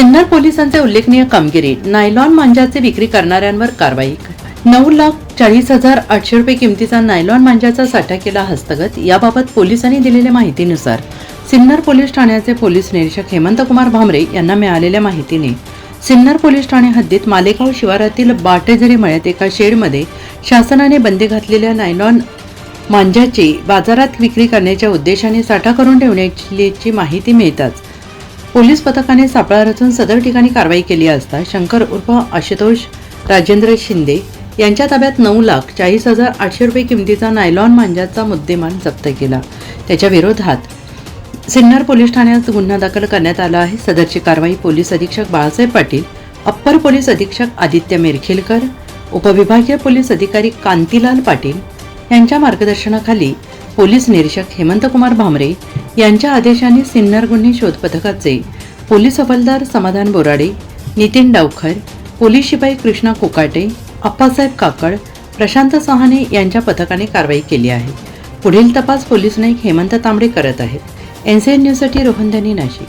सिन्नर पोलिसांचे उल्लेखनीय कामगिरी नायलॉन मांजाचे विक्री करणाऱ्यांवर कारवाई. नऊ लाख चाळीस हजार आठशे रुपये किमतीचा नायलॉन मांजाचा साठा केला हस्तगत याबाबत पोलिसांनी दिलेल्या माहितीनुसार सिन्नर पोलीस ठाण्याचे पोलीस निरीक्षक हेमंत कुमार भामरे यांना मिळालेल्या माहितीने सिन्नर पोलीस ठाणे हद्दीत मालेगाव शिवारातील बाटेझरी मळ्यात एका शेडमध्ये शासनाने बंदी घातलेल्या नायलॉन मांजाची बाजारात विक्री करण्याच्या उद्देशाने साठा करून ठेवण्याची माहिती मिळताच पोलीस पथकाने सापळा रचून सदर ठिकाणी कारवाई केली असता शंकर उर्फ आशुतोष राजेंद्र शिंदे यांच्या ताब्यात नऊ लाख चाळीस हजार आठशे रुपये किमतीचा नायलॉन मांजाचा मुद्देमाल जप्त केला. त्याच्या विरोधात सिन्नर पोलीस ठाण्यात गुन्हा दाखल करण्यात आला आहे. सदरची कारवाई पोलीस अधीक्षक बाळासाहेब पाटील अप्पर पोलीस अधीक्षक आदित्य मेरखेलकर उपविभागीय पोलीस अधिकारी कांतीलाल पाटील यांच्या मार्गदर्शनाखाली पोलीस निरीक्षक हेमंतकुमार भामरे यांच्या आदेशाने सिन्नर गुन्हे शोध पथकाचे पोलीस हवालदार समाधान बोराडे नितीन डावखर पोलीस शिपाई कृष्णा कोकाटे अप्पासाहेब काकड प्रशांत सहाने यांच्या पथकाने कारवाई केली आहे. पुढील तपास पोलीस नाईक हेमंत तांबडे करत आहेत. एनसीएन न्यूजसाठी रोहनधनी नाशिक.